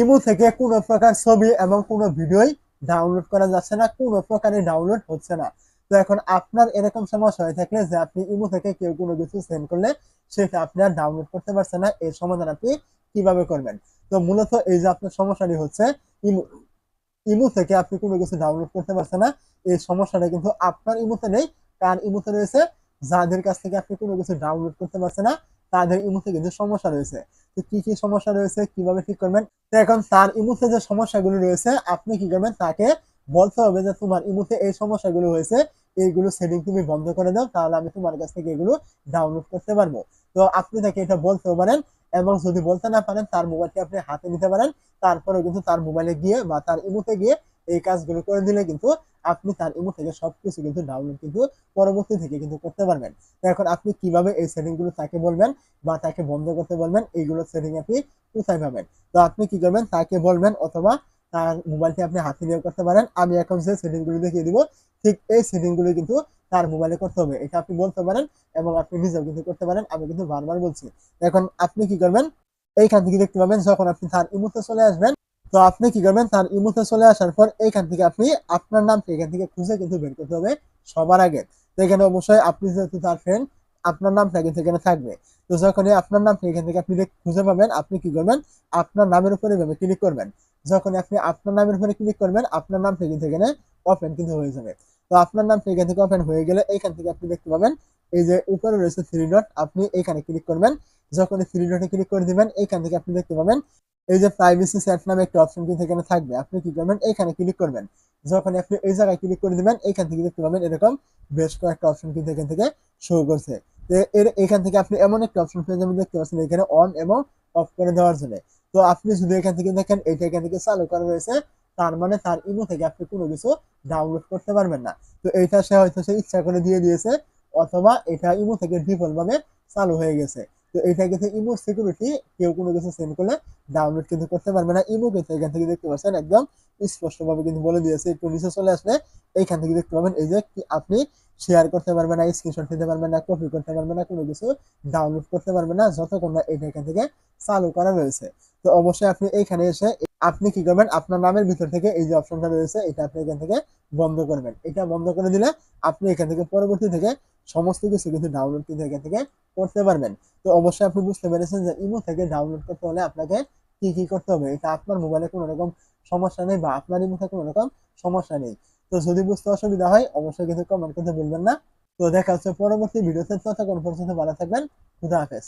Imo থেকে কোনো প্রকার ছবি এবং কোনো ভিডিওই ডাউনলোড করা যাচ্ছে না, কোনো প্রকারে ডাউনলোড হচ্ছে না। তো এখন আপনার এরকম সমস্যা হয়ে থাকলে যে আপনি ইমো থেকে কেউ কোনো কিছু সেন্ড করলে সেটা আপনি আর ডাউনলোড করতে পারছেন না, এর সমাধান আপনি কীভাবে করবেন? তো মূলত এই যে আপনার সমস্যাটি হচ্ছে, ইমো ইমো থেকে আপনি কোনো কিছু ডাউনলোড করতে পারছেন না, এই সমস্যাটা কিন্তু আপনার ইমোতে নেই। কার ইমোতে রয়েছে? যাদের কাছ থেকে আপনি কোনো কিছু ডাউনলোড করতে পারছেন না তাদের ইমোতে কিন্তু সমস্যা রয়েছে তো কি কি সমস্যা রয়েছে, কীভাবে ঠিক করবেন? তো এখন তার ইমোতে যে সমস্যাগুলো রয়েছে, আপনি কি করবেন? তাকে বলতে হবে যে তোমার ইমোতে এই সমস্যাগুলো হয়েছে, এইগুলো সেটিং তুমি বন্ধ করে দাও, তাহলে আমি তোমার কাছ থেকে এগুলো ডাউনলোড করতে পারব। তো আপনি তাকে এটা বলতেও পারেন, এবং যদি বলতে না পারেন, তার মোবাইলটি আপনি হাতে নিতে পারেন তারপরে কিন্তু তার মোবাইলে গিয়ে বা তার ইমোতে গিয়ে এই কাজগুলো করে দিলে কিন্তু আপনি তার ইমো থেকে সবকিছু কিন্তু ডাউনলোড কিন্তু পরবর্তী থেকে কিন্তু করতে পারবেন। তো এখন আপনি কীভাবে এই সেটিংগুলো তাকে বলবেন বা তাকে বন্ধ করতে বলবেন, এইগুলো সেটিং আপনি কোথায় পাবেন? তো আপনি কি করবেন? তাকে বলবেন অথবা তার মোবাইলটি আপনি হাতে নিয়ে করতে পারেন। আমি এখন যে সেটিংগুলো দেখিয়ে দিব। ঠিক এই সেটিংগুলো কিন্তু তার মোবাইলে করতে হবে। এটা আপনি বলতে পারেন এবং আপনি নিজেও কিন্তু করতে পারেন। আমি কিন্তু বারবার বলছি। এখন আপনি কি করবেন? এইখান থেকে দেখতে পাবেন যখন আপনি তার ইমোতে চলে আসবেন তো আপনি কি করবেন? তার ইমোতে চলে আসার পর এইখান থেকে আপনি আপনার নামটা এখান থেকে খুঁজে কিন্তু বের করতে হবে সবার আগে। তো এখানে অবশ্যই আপনি যেহেতু তার ফ্রেন্ড আপনার নামটা কিন্তু এখানে থাকবে। তো যখনই আপনার নামটা এখান থেকে আপনি খুঁজে পাবেন, আপনি কি করবেন? আপনার নামের উপরে এভাবে ক্লিক করবেন। যখন আপনি আপনার নামের উপরে ক্লিক করবেন, আপনার নামটা কিন্তু এখানে ওপেন কিন্তু হয়ে যাবে। তো আপনার নামটা এখান থেকে ওপেন হয়ে গেলে এইখান থেকে আপনি দেখতে পাবেন, এই যে উপরে রয়েছে থ্রি ডট আপনি এইখানে ক্লিক করবেন। যখন থ্রি ডটে ক্লিক করে দিবেন এইখান থেকে আপনি দেখতে পাবেন এই যে প্রাইভেসি সেট নামে একটা অপশন কিন্তু এখানে থাকবে। আপনি কি করবেন? এখানে ক্লিক করবেন। যখন আপনি এই জায়গায় ক্লিক করে দিবেন, এখান থেকে দেখতে পাবেন এরকম বেশ কয়েকটা অপশন কিন্তু এখান থেকে শো করছে। এর এখান থেকে আপনি এমন একটা অপশন পেয়ে যাবেন, দেখতে পাচ্ছেন এখানে অন এবং অফ করে দেওয়ার জন্য। তো আপনি যদি এখান থেকে দেখেন, এটা এখান থেকে চালু করা রয়েছে তার মানে তার ইমো থেকে আপনি কোনো কিছু ডাউনলোড করতে পারবেন না। তো এইটা সে হয়তো সে ইচ্ছা করে দিয়ে দিয়েছে, অথবা এটা ইমো থেকে ডিফল্ট ভাবে চালু হয়ে গেছে। তো এটা কিন্তু ইমো সিকিউরিটি কেউ কোনো কিছু সেন্ড করলে ডাউনলোড কিন্তু করতে পারবে না। ইমো কিন্তু এখান থেকে দেখতে পাচ্ছেন, একদম স্পষ্টভাবে কিন্তু বলে দিয়েছে। একটু নিচে চলে আসলে এইখান থেকে দেখতে পাবেন, এই যে কি- আপনি শেয়ার করতে পারবেন না স্ক্রিনশট নিতে পারবেন না কপি করতে পারবেন না, কোনো কিছু ডাউনলোড করতে পারবে না, যতক্ষণ না এটা এখান থেকে চালু করা রয়েছে। তো অবশ্যই আপনি এইখানে এসে আপনি কি করবেন? আপনার নামের ভিতর থেকে এই যে অপশনটা রয়েছে, এটা আপনি এখান থেকে বন্ধ করবেন। এটা বন্ধ করে দিলে আপনি এখান থেকে পরবর্তী থেকে সমস্ত কিছু কিন্তু ডাউনলোড কিন্তু এখান থেকে করতে পারবেন। তো অবশ্যই আপনি বুঝতে পেরেছেন যে ইমো থেকে ডাউনলোড করতে হলে আপনাকে কি কি করতে হবে? এটা আপনার মোবাইলে কোনো রকম সমস্যা নেই বা আপনার মুখে কোনো রকম সমস্যা নেই। তো যদি বুঝতে অসুবিধা হয়, অবশ্যই কিন্তু কমেন্ট করতে বলবেন না। তো দেখা হচ্ছে পরবর্তী ভিডিওতে ততক্ষণ পর্যন্ত ভালো থাকবেন। খুদা হাফেজ।